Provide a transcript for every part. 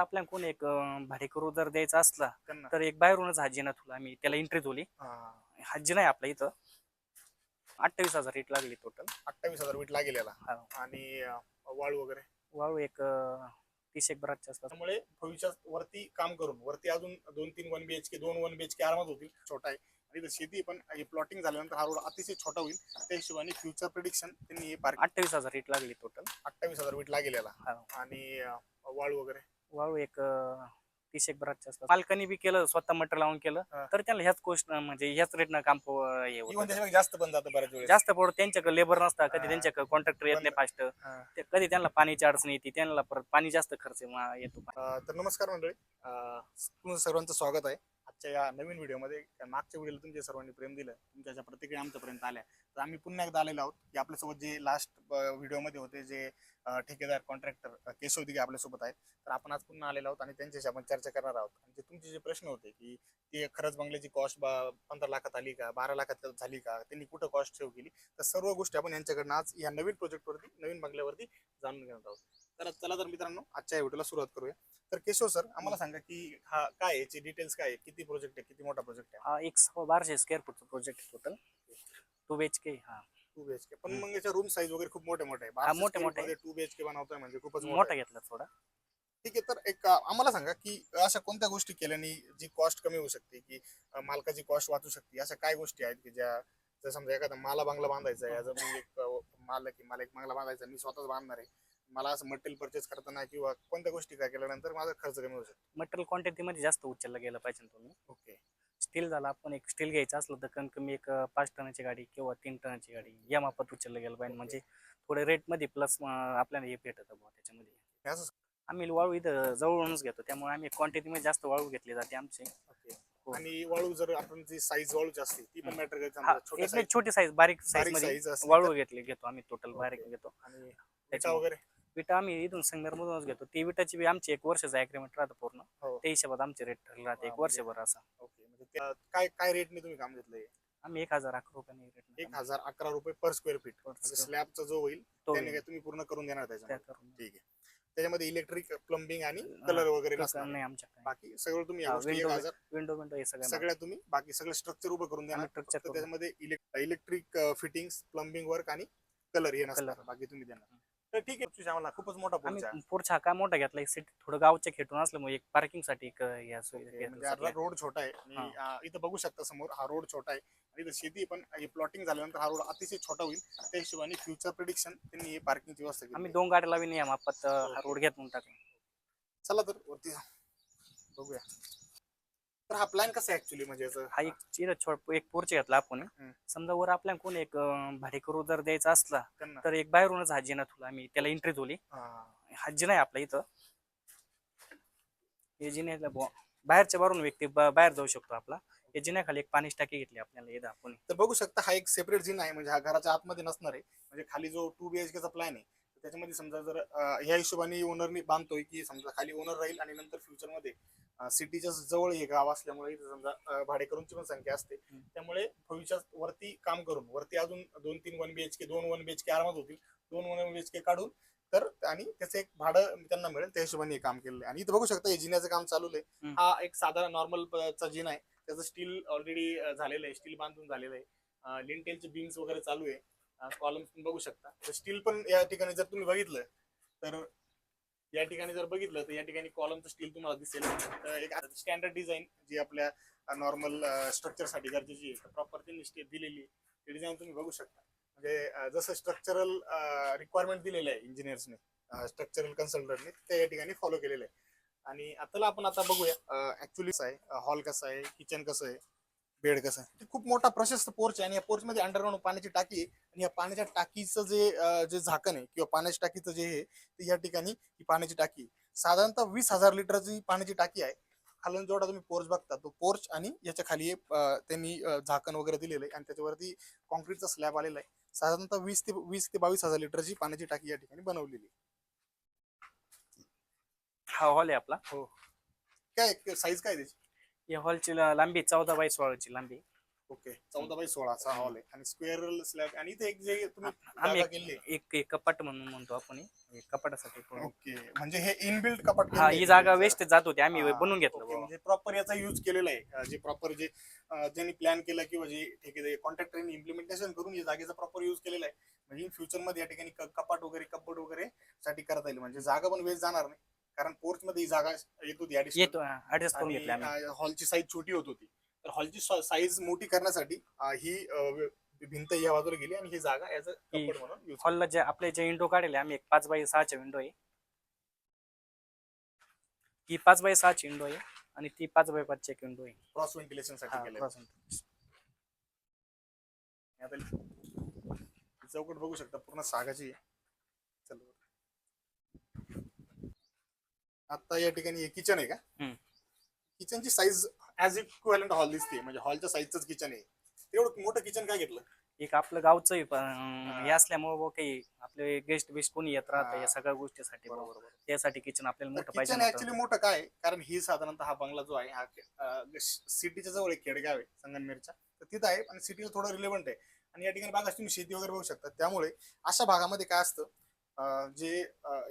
आपल्याला कोण एक भाडेकरू जर द्यायचा असला त्यांना. तर एक बाहेरूनच हाजी ना तुला आम्ही त्याला एंट्री दिली. हा. हाजी नाही आपल्या इथं. अठ्ठावीस हजार रेट लागली टोटल अठ्ठावीस हजार वीट लागेल याला हा. आणि अं, वाळू वगैरे? वाळू एक अं, तीस एक बराचच्या आसपास त्यामुळे भविष्यात वरती काम करून वरती अजून दोन तीन वन बीएचके दोन वन बीएचके आरामात होतील. छोटा आहे. आणि इथं शेती पण प्लॉटिंग झाल्यानंतर हा रोड अतिशय छोटा होईल. त्या हिशोबाने फ्युचर प्रिडिक्शन त्यांनी हे पार्क अठ्ठावीस हजार रेट लागली टोटल अठ्ठावीस हजार वीट लागेल याला हा. आणि अं, वाळू वगैरे? वाळू एक तीस एक आसपास मालकानी बी केलं स्वतः मटेरियल लावून केलं हा. तर त्याला ह्याच गोष्ट म्हणजे ह्याच रेटनं काम प- हे इव्हन होतं. त्याच्यापेक्षा जास्त पण जातं बऱ्याच वेळेस जास्त पडत त्यांच्याकडे लेबर नसता हा. कधी त्यांच्याकडे कॉन्ट्रॅक्टर येत नाही फास्ट हा. कधी त्यांना पाण्याची अडचण येते त्यांना परत पाणी जास्त खर्च मा- येतो अं, तर नमस्कार मंडळी अं, तुमचं सर्वांचं स्वागत आहे आजच्या या नवीन व्हिडिओमध्ये मागच्या व्हिडिओला तुमच्या सर्वांनी प्रेम दिलं तुमच्या ज्या प्रतिक्रिया आमच्यापर्यंत आल्या. तर आम्ही पुन्हा एकदा आलेलो आहोत की आपल्यासोबत जे लास्ट व्हिडिओमध्ये होते जे ठेकेदार कॉन्ट्रॅक्टर केशव दिघे आपल्यासोबत आहेत तर आपण आज पुन्हा आलेलो आहोत आणि त्यांच्याशी आपण चर्चा करणार आहोत. आणि जे तुमचे जे प्रश्न होते की ते खरंच बंगल्याची कॉस्ट बा पंधरा लाखात आली का बारा लाखात झाली का त्यांनी कुठं कॉस्ट ठेव केली तर सर्व गोष्टी आपण यांच्याकडनं आज या नवीन प्रोजेक्टवरती नवीन बंगल्यावरती जाणून घेणार आहोत. तर चला तर मित्रांनो आजच्या व्हिडिओला सुरुवात करूया. तर केशव सर आम्हाला सांगा की हा काय आहे, याची डिटेल्स काय आहे किती प्रोजेक्ट आहे किती मोठा प्रोजेक्ट आहे? हा एक स- बाराशे square फूटचा project total two B H K हा. टू बीएचके पण. मग याच्या रूम साईज वगैरे खूप मोठे मोठे हा, मोठे मोठे. टू बीएचके बनवतोय म्हणजे खूपच मोठा मोठा घेतला थोडा. ठीक आहे तर एक अं, आम्हाला सांगा की अशा कोणत्या गोष्टी केल्याने जी कॉस्ट कमी होऊ शकते की अं, मालकाची कॉस्ट वाचू शकते अशा काय गोष्टी आहेत की ज्या जर समजा एखादा मला बांगला बांधायचा आहे जर मी एक अं, मालक की मला एक बांगला बांधायचा आहे, मी स्वतःच बांधणार आहे मला असं मटेरियल परचेस करताना किंवा कोणत्या गोष्टी काय केल्यानंतर माझा खर्च कमी होऊ शकतो. मटेरियल क्वांटिटी मध्ये जास्त उचलला गेलं पाहिजे तुम्ही. ओके. स्टील झाला आपण एक स्टील घ्यायचं असलं तर कमी कमी एक पाच टनाची गाडी किंवा तीन टनाची गाडी या मापात उचललं गेलं पाहिजे. म्हणजे थोडे रेटमध्ये प्लस आपल्याला हे भेटत त्याच्यामध्ये. असं आम्ही वाळू इथं जवळूनच घेतो त्यामुळे आम्ही क्वांटिटी मध्ये जास्त वाळू घेतली जाते आमची. हो. आणि वाळू जर आपण जी साईज वाळूची असते ती पण. मॅटर करते छोटी साईज बारीक साईज वाळू घेतली घेतो आम्ही टोटल बारीक. घेतो. आणि विटा त्याच्यामुळे वगैरे? विटा आम्ही इथून संगमेर मधूनच घेतो. ती विटाची बी आमची एक वर्षाचा अग्रीमेंट राहतं पूर्ण. हो. त्या हिशोबात आमचे रेट ठरले राहते एक म्हणजे- वर्षभर असा. ओके म्हणजे त्या- काय काय रेटने तुम्ही काम घेतलंय? आम्ही एक हजार अकरा रुपयाने रेट एक हजार अकरा रुपये पर स्क्वेअर फीट म्हणजे स्लॅबचा जो होईल तो त्याने काय तुम्ही पूर्ण करून देणार त्या त्याच्यामध्ये करून ठीक आहे. त्याच्यामध्ये इलेक्ट्रिक प्लंबिंग आणि कलर वगैरे नसणार. नाही आमच्याकडे बाकी सगळं तुम्ही या हा, गोष्टी एक window- हजार विंडो विंडो हे सगळं सगळ्या तुम्ही बाकी सगळं स्ट्रक्चर उभं करून देणार. आम्ही structure फक्त करून. त्याच्यामध्ये इलेक्ट्रिक फिटिंग्स प्लंबिंग वर्क आणि कलर हे नसणार. बाकी तुम्ही देणार. तर ठीक आहे. आम्हाला खूपच मोठा आम्ही पुढचा हा काय मोठा घेतला. एक सिटी थोडं गावच्या खेटून असलं मग एक पार्किंगसाठी एक या ओके, म्हणजे रोड छोटा आहे. आणि अं, इथं बघू शकता समोर हा रोड छोटा आहे. आणि इथं शेती पण प्लॉटिंग झाल्यानंतर हा रोड अतिशय छोटा होईल. त्या हिशोबाने फ्युचर प्रिडिक्शन त्यांनी हे पार्किंगची व्यवस्था केली आम्ही दोन गाड्या लावीन या मापात हा रोड घेत म्हणून टाकला. चला तर वरती. बघूया. तर हा प्लॅन कसा आहे ऍक्च्युली म्हणजे? हा एक चिर छोट एक पोर्च घेतला आपण. हम्म. समजा वर आपल्याला कोण एक अं, भाडेकरू जर द्यायचा असला त्यांना. तर एक बाहेरूनच हाजी ना तुला आम्ही त्याला एंट्री दिली. हा. हाजी नाही आपल्या इथं. हे जिन्याला बुवा बाहेरच्या बाहेरून व्यक्ती बा- बाहेर जाऊ शकतो आपला. या जिन्याखाली एक पाणी टाकी घेतली आपल्याला इथं आपण तर बघू शकता हा एक सेपरेट जिन आहे म्हणजे हा घराच्या आतमध्ये नसणार आहे. म्हणजे खाली जो टू बीएचके चा प्लॅन आहे त्याच्यामध्ये समजा जर अं, ह्या हिशोबाने ओनरनी बांधतोय की समजा खाली ओनर राहील आणि नंतर फ्युचरमध्ये सिटीच्या जवळ हे गाव असल्यामुळे इथं समजा भाडेकरूंची पण संख्या असते. त्यामुळे भविष्यात वरती काम करून वरती अजून दोन तीन वन बीएचके दोन वन बीएचके आरामात होतील. दोन वन बीएचके काढून तर आणि त्याचं एक भाडं त्यांना मिळेल त्या हिशोबाने हे काम केलेलं आहे. आणि इथं बघू शकता हे जिन्याचं काम चालू आहे. हा एक साधारण नॉर्मल चा जिना आहे. त्याचं स्टील ऑलरेडी झालेलं आहे. स्टील बांधून झालेलं आहे. लिंटेलचे बीम्स वगैरे चालू आहे. कॉलम्स पण बघू शकता. स्टील पण या ठिकाणी जर तुम्ही बघितलं तर या ठिकाणी जर बघितलं तर या ठिकाणी कॉलमचं स्टील तुम्हाला दिसेल. तर एक स्टँडर्ड डिझाईन जी आपल्या नॉर्मल स्ट्रक्चरसाठी गरजेची आहे. प्रॉपर त्यांनी स्टेप दिलेली ती डिझाईन तुम्ही बघू शकता. म्हणजे जसं स्ट्रक्चरल रिक्वायरमेंट दिलेलं आहे इंजिनियर्सने स्ट्रक्चरल कन्सल्टंटने ते या ठिकाणी फॉलो केलेलं आहे. आणि आताला आपण आता बघूया ऍक्च्युली कसं आहे हॉल कसं आहे किचन कसं आहे बेड कसं ते खूप मोठा प्रशस्त पोर्च आहे आणि या पोर्च मध्ये अंडरग्राऊंड पाण्याची टाकी आहे. आणि या पाण्याच्या टाकीचं जे जे झाकण आहे किंवा पाण्याच्या टाकीचं जे हे ते या ठिकाणी ही पाण्याची टाकी. साधारणतः वीस हजार लिटरची पाण्याची टाकी आहे. खालून जेवढा तुम्ही पोर्च बघता तो पोर्च आणि याच्या खाली त्यांनी झाकण वगैरे दिलेलं आहे. आणि त्याच्यावरती कॉन्क्रीटचा स्लॅब आलेला आहे. साधारणतः वीस ते वीस ते बावीस हजार लिटरची पाण्याची टाकी या ठिकाणी बनवलेली आहे. हा हॉल आहे आपला. काय साईज काय त्याची? या हॉलची लांबी चौदा बाय सोळाची लांबी. ओके चौदा बाय सोळाचा हॉल आहे. आणि स्क्वेअर स्लॅब आणि इथे एक जे तुम्ही आम्ही जागा एक- केली एक एक कपाट म्हणून म्हणतो आपण हे. कपाटासाठी पूर्ण. ओके म्हणजे हे इनबिल्ट कपाट हा ही जागा. वेस्ट जात होती. आम्ही हा, बनवून घेतलं ओके, बुवा. म्हणजे प्रॉपर याचा युज केलेला आहे. अं, जे प्रॉपर जे अं, ज्यांनी प्लॅन केला किंवा जे ठेकेदार कॉन्ट्रॅक्टरनी इम्प्लिमेंटेशन करून या जागेचा प्रॉपर युज केलेला आहे. म्हणजे इन फ्युचरमध्ये या ठिकाणी क- कपाट वगैरे कपड वगैरे साठी करता येईल. म्हणजे जागा पण वेस्ट जाणार नाही. कारण पोर्च मध्ये ही जागा येत होती additional. येतो ऍडजस्ट करून घेतले आम्ही आणि हॉलची साईज छोटी होत होती तर हॉलची साईज मोठी करण्यासाठी अं, ही अं, भिंत या बाजूला गेली आणि ही जागा याचं ही- कपड म्हणून हॉलला जे आपले जे विंडो काढले आम्ही एक पाच बाय सहाचे विंडो आहे ही पाच बाय सहाची विंडो आहे आणि ती पाच बाय पाचची एक विंडो आहे क्रॉस व्हेंटिलेशनसाठी हा, cross. आता चौकट बघू शकता पूर्ण सागाची आहे. चल बरं. आता या ठिकाणी हे किचन आहे का. किचनची साईज ऍज इक्वलंट हॉल दिसते म्हणजे हॉलच्या साईजच किचन आहे एवढं मोठं किचन काय घेतलं एक आपलं गावचं आहे, पण हे असल्यामुळे काही आपले गेस्ट बिस्ट कोणी येत राहतं. या सगळ्या गोष्टीसाठी. बरोबर त्यासाठी किचन आपल्याला मोठं पाहिजे. ऍक्च्युली मोठं काय? कारण ही साधारणतः हा बंगला जो आहे हा सिटीच्या जवळ एक खेडगाव आहे संगमनेरच्या तर तिथं आहे आणि सिटीला थोडं रिलेव्हंट आहे आणि या ठिकाणी भागात तुम्ही शेती वगैरे बघू शकता त्यामुळे अशा भागामध्ये काय असतं जे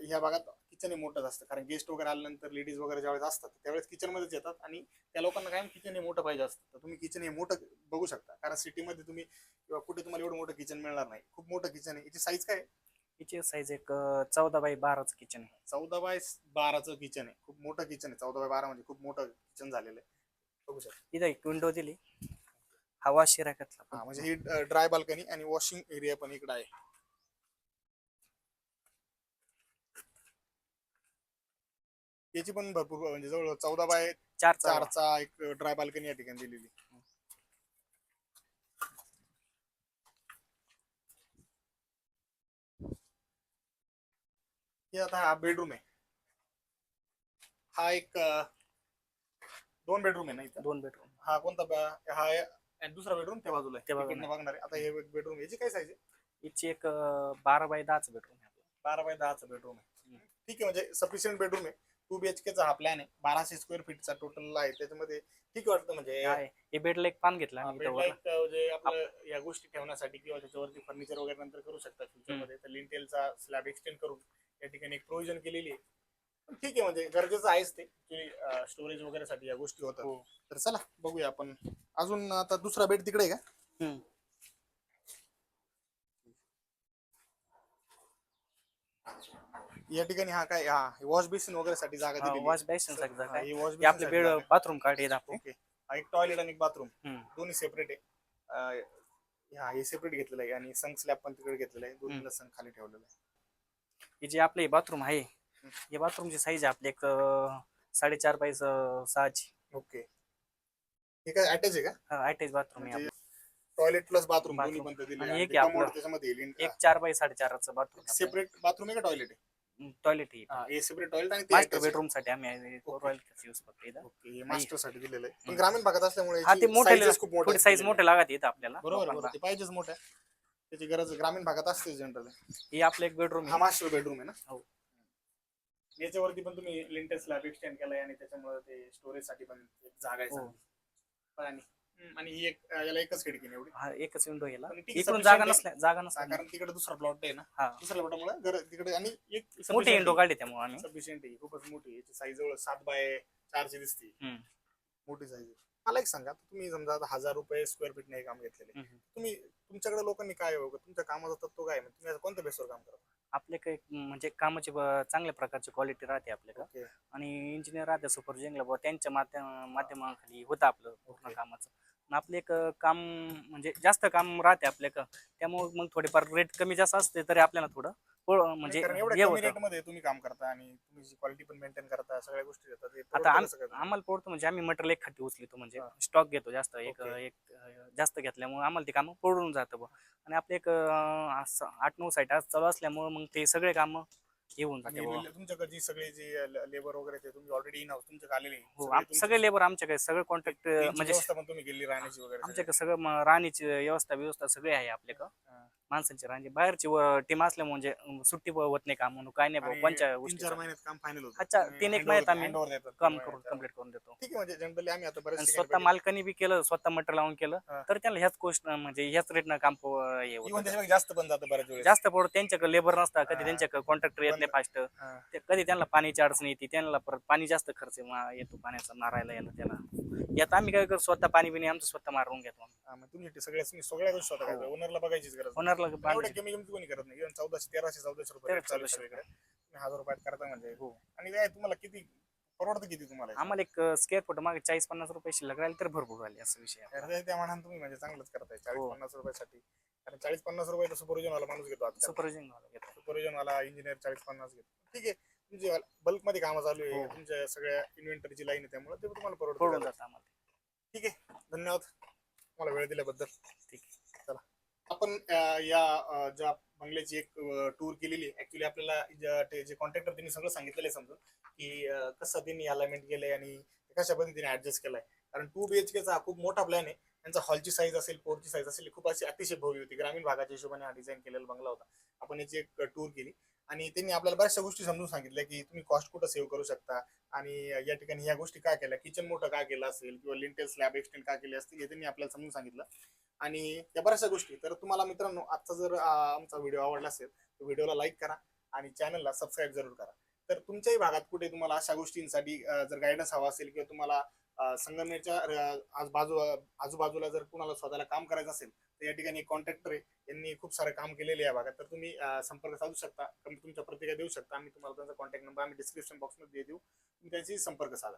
ह्या भागात किचन हे मोठंच असतं. कारण गेस्ट वगैरे आल्यानंतर लेडीज वगैरे ज्यावेळेस असतात त्यावेळेस किचन मध्येच येतात आणि त्या लोकांना काय किचन हे मोठं पाहिजे असतं. तर तुम्ही किचन हे मोठं बघू शकता. कारण सिटीमध्ये तुम्ही किंवा कुठे तुम्हाला एवढं मोठं किचन मिळणार नाही. खूप मोठं किचन आहे. याची साईज काय? हिची साईज एक चौदा बाय बाराचं किचन आहे. चौदा बाय बाराचं किचन आहे. खूप मोठं किचन आहे. चौदा बाय बारा म्हणजे खूप मोठं किचन झालेलं आहे. बघू शकता. इथं एक विंडो दिली. हवा शिराकतला हा म्हणजे ही ड्राय बाल्कनी आणि वॉशिंग एरिया पण इकडे आहे. याची पण भरपूर म्हणजे जवळ चौदा बाय चार चार. चारचा एक ड्राय बाल्कनी या ठिकाणी दिलेली. हे आता हा बेडरूम आहे. हा एक अं, दोन बेडरूम आहे ना इथं? दोन बेडरूम हा कोणता बा- हा आहे आणि दुसरा बेडरूम त्या बाजूला आहे. त्या बाजूला. बघणार आहे. आता हे बेडरूम याची काय साईज आहे? हिची एक अं, बारा बाय दहाचं बेडरूम. बारा बाय दहाचा बेडरूम आहे. ठीक आहे म्हणजे सफिशियंट बेडरूम आहे. टू बीएचकेचा हा प्लॅन आहे. बाराशे स्क्वेअर फीटचा टोटल आहे. त्याच्यामध्ये ठीक वाटतं म्हणजे. हे बेडला एक पान घेतलं हा, आम्ही बेडला वर. एक, अं, जे आपलं या गोष्टी ठेवण्यासाठी किंवा त्याच्यावरती फर्निचर वगैरे नंतर करू शकता फ्युचरमध्ये. तर लिंटेलचा स्लॅब एक्सटेंड करून या ठिकाणी एक प्रोव्हिजन केलेली आहे. पण ठीक आहे म्हणजे गरजेचं आहेच ते की स्टोरेज वगैरे साठी या गोष्टी होतात. हो. तर चला बघूया आपण. अजून आता दुसरा बेड तिकडे आहे का? हम्म. या ठिकाणी हा काय हा वॉश बेसिन वगैरे साठी जागा हा, दिली वॉश बेसिनसाठी जागा आहे. वॉश हे आपले बेड बाथरूम काढले आपले. ओके. हा एक टॉयलेट आणि एक बाथरूम हम्म. दोन्ही सेपरेट आहे. अं, हा हे सेपरेट घेतलेलं आहे आणि संक स्लॅब पण तिकडे घेतलेलं आहे. दोन्हीला संक खाली ठेवलेलं आहे. हे जे आपले बाथरूम आहे हे बाथरूमची साईज आहे आपली एक अं, साडेचार बाय स- सहाची. ओके. हे काय अटॅच आहे का? अटॅच बाथरूम आहे म्हणजे टॉयलेट प्लस बाथरूम दोन्ही. पण दिले आणि आणि एक ते आहे commode आपलं. त्याच्यामध्ये येईल. आपलं. एक चार बाय साडेचारचं बाथरूम सेपरेट बाथरूम आहे का टॉयलेट आहे? टॉयलेट आहे हा सेपरेट टॉयलेट आणि ते मास्टर. बेडरूमसाठी आम्ही रॉयल यूज करतो इथं. ओके हे मास्टरसाठी दिलेलं आहे. पण. ग्रामीण भागात असल्यामुळे हा ते याची मोठे sizes खूप मोठ्या थोडी साईज मोठे लागत इथं आपल्याला. बरोबर ते पाहिजेच मोठ्या त्याची गरज ग्रामीण भागात असते जनरल हे आपलं एक बेडरूम हा मास्टर बेडरूम आहे ना? हो. याच्यावरती पण तुम्ही लिंटर स्लॅब एक्सटेंड केलाय आणि त्याच्यामुळे ते स्टोरेजसाठी पण एक जागा आहे हो. चांगली. पण. आणि आणि ही एक याला एकच खिडकी आहे एवढी? हा एकच विंडो गेला पण ठीक आहे, इकडून जागा. नसल्या जागा हा, नसल्या कारण तिकडे दुसरा प्लॉट आहे ना. हा. दुसऱ्या प्लॉटामुळे घर तिकडे आणि एक मोठी विंडो काढली त्यामुळे आम्ही. सफिशियंट आहे. खूपच मोठी आहे. याची साईज जवळ सात बाय चारशे दिसते. हम्म. मोठी साईज मला एक सांगा तुम्ही समजा आता हजार रुपये स्क्वेअर फीट नाही काम घेतलेले. हम्म. तुम्ही तुमच्याकडे लोकांनी काय बघ? तुमच्या कामाचा तत्व काय? म्हणजे तुम्ही कोणत्या बेसवर काम करता? आपले काही म्हणजे कामाची ब- चांगल्या प्रकारची क्वालिटी राहते आपल्याकडे. आणि इंजिनियर राहते सुपरविजनला बुवा. त्यांच्या माध्यम माध्यमाखाली होतं आपलं पूर्ण Okay. कामाचं. आपलं एक काम म्हणजे जास्त काम राहते आपल्याकडं त्यामुळे मग थोडेफार रेट कमी जास्त असते तरी आपल्याला थोडं म्हणजे मध्ये तुम्ही काम करता आणि तुम्ही क्वालिटी पण मेंटेन करता सगळ्या गोष्टी आता? आम्हाला पडतो म्हणजे आम्ही मटेरियल एक खाती उचलतो म्हणजे. स्टॉक घेतो जास्त एक. एक जास्त घेतल्यामुळे आम्हाला ते कामं पडून जातं आणि आपले एक आठ नऊ साईट आज चालू असल्यामुळे मग ते सगळे कामं येऊन जाते तुमच्याकडे सगळे जे लेबर वगैरे ते तुम्ही ऑलरेडी इन हाऊस तुमच्याकडे आलेले आहे. हो सगळे आम- तुमचे- सगळे लेबर आमच्याकडे सगळे कॉन्ट्रॅक्ट त्यांची म्हणजे व्यवस्था पण तुम्ही केली राहण्याची वगैरे. आमच्याकडे सगळं म- राहण्याची व्यवस्था व्यवस्था सगळी आहे आपल्याकडं हा. माणसांची रांजी. बाहेरची टीम असल्यामुळे म्हणजे सुट्टी होत नाही काम म्हणून काय नाही भाऊ आणि कोणत्या तीन गोष्टी चार महिन्यात काम फायनल होतं. अच्छा, तीन एक महिन्यात आम्ही handover देतात. काम करून. कंप्लीट करून देतो. ठीक आहे म्हणजे जनरली आम्ही आता आणि बरेच स्वतः मालकांनी बी केलं स्वतः मटेरियल लावून केलं. तर त्याला ह्याच गोष्ट म्हणजे ह्याच रेटनं काम प- हे इव्हन होतं त्याच्यापेक्षा जास्त पण जातं बऱ्याच वेळेस. जास्त पडत त्यांच्याकडे लेबर नसता कधी. त्यांच्याकडे कॉन्ट्रॅक्टर येत नाही फास्ट हा. कधी त्यांना पाण्याची अडचण येते त्यांना परत पाणी जास्त खर्च मा- येतो पाण्याचा मारायला याला त्याला. यात आम्ही काय करतो स्वतः पाणी बिणी आमचं स्वतः मारून घेतो हा, मग तुम्ही ते सगळ्या तुम्ही सगळ्या गोष्टी स्वतः. करता. ओनरला बघायचीच गरज नाही. ओनरला पण एवढे कमी किमती कोणी करत नाही. इव्हन चौदाशे तेराशे चौदाशे रुपये तेराशे, चालू आहे चौदाशे सगळीकडे. तुम्ही हजार रुपयात करता म्हणजे. हो. आणि काय तुम्हाला किती परवडतं किती तुम्हाला? आम्हाला एक स्क्वेअर फुट मागे चाळीस पन्नास रुपये शिल्लक राहिले तर भरपूर राहिले असं विषय आहे. तर त्या मानाने तुम्ही म्हणजे चांगलंच करताय. चाळीस हो. पन्नास रुपयासाठी. कारण चाळीस पन्नास रुपये सुपरविजन वाला माणूस घेतो सुपरविजन वाला घेतो. सुपरविजन वाला इंजिनियर चाळीस पन्नास घेतो. ठीक आहे. तुमची बल्कमध्ये कामं चालू आहे हो. तुमच्या सगळ्या इन्व्हेंटरीची लाईन आहे त्यामुळे ते तुम्हाला पडून परवडतं जातं आम्हाला ठीक आहे. धन्यवाद. मला वेळ दिल्याबद्दल. ठीक चला. आपण अं, या अं, ज्या बंगल्याची एक टूर केलेली आहे ऍक्च्युली आपल्याला ज्या- ते जे कॉन्ट्रॅक्टर त्यांनी सगळं सांगितलेलं आहे समजून की अं, कसं त्यांनी अलाइनमेंट केलंय आणि कशा पद्धतीने ऍडजस्ट केलाय. कारण टू बीएचकेचा हा खूप मोठा प्लॅन आहे. त्यांचा हॉलची साईज असेल पोरची साईज असेल ही खूप अशी अतिशय भव्य होती. ग्रामीण भागाच्या हिशोबाने हा डिझाईन केलेला बंगला होता. आपण याची एक टूर केली. आणि त्यांनी आपल्याला बऱ्याचशा गोष्टी समजून सांगितल्या की तुम्ही कॉस्ट कुठं सेव्ह करू शकता? आणि या ठिकाणी या गोष्टी काय केल्या? किचन मोठं काय केलं असेल? किंवा लिंटेल स्लॅब एक्सटेंड काय केले असतील? हे त्यांनी आपल्याला समजून सांगितलं. आणि या बऱ्याचशा गोष्टी. तर तुम्हाला मित्रांनो आजचा जर आमचा व्हिडिओ आवडला असेल तर व्हिडिओला लाईक करा आणि चॅनलला सबस्क्राईब जरूर करा. तर तुमच्याही भागात कुठे तुम्हाला अशा गोष्टींसाठी जर गायडन्स हवा असेल किंवा तुम्हाला संगमनेरच्या आज बाजू आजूबाजूला जर कुणाला स्वतःला काम करायचं असेल तर या ठिकाणी कॉन्ट्रॅक्टर यांनी खूप सारं काम केलेले या भागात. तर तुम्ही संपर्क साधू शकता कमी तुमच्या प्रतिक्रिया देऊ शकता. आम्ही तुम्हाला त्यांचा कॉन्टॅक्ट नंबर आम्ही डिस्क्रिप्शन बॉक्समध्ये देऊ. तुम्ही त्यांची संपर्क साधा.